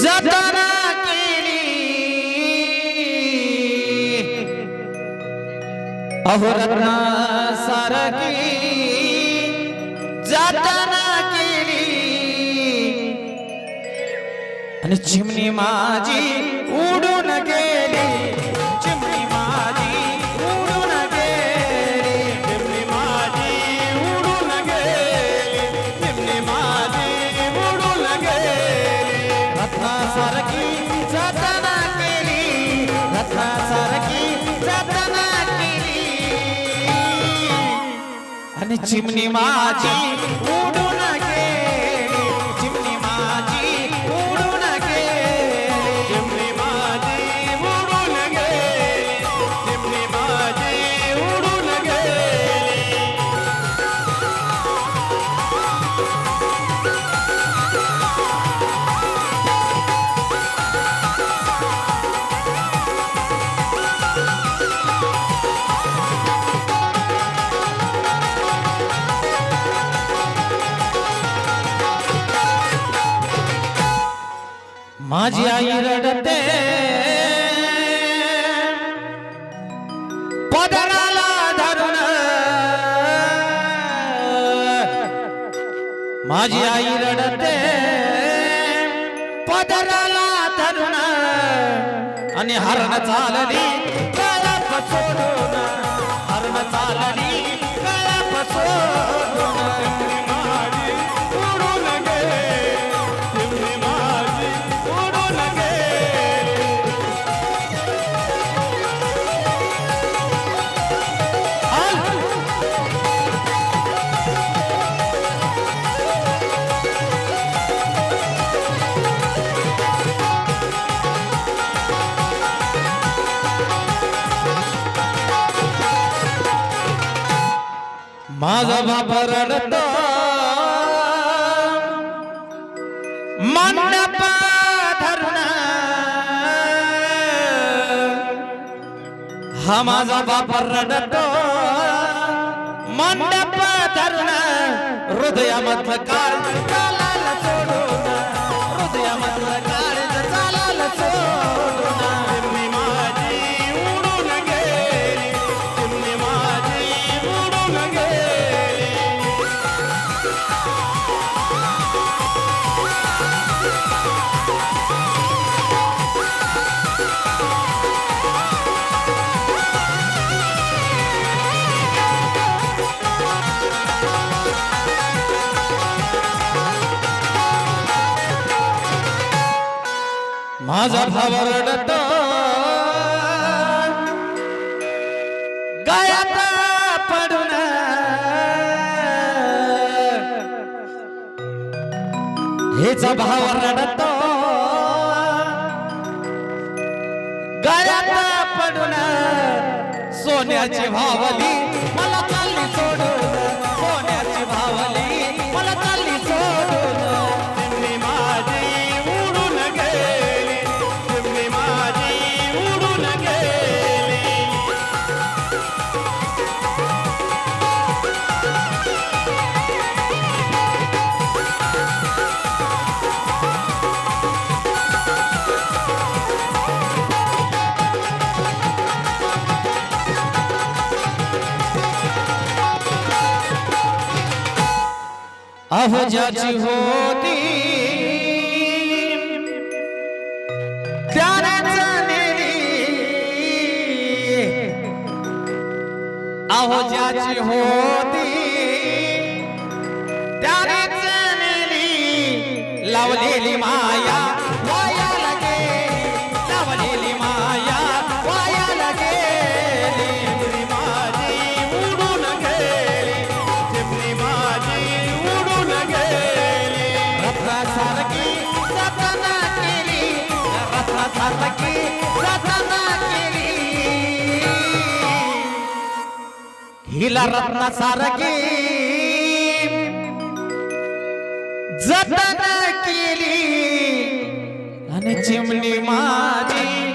जतना केली. अहोरत्ना सारखी जतना केली. आणि चिमणी माझी उडू आणि चिमणी माझी माझी आई रडते पदराला धरून. माझी आई रडते. पदराला धरून. आणि हरण चालली. सोडून हरण चालली. माझा बाबा रडतो. मंडप धरून. हा माझा बाप रडतो. मंडप धरून. हृदयामधलं काल माझा भाव रडतो. गायात पडून. हेचा भाव रडतो. गायात पडून. सोन्याची भावली मला चालली सोडून. अहो ज्याची होती। ज्याची होती। त्यानेच नेली लावलेली माया हिला जतना सारखी जतन केली. आणि चिमणी माझी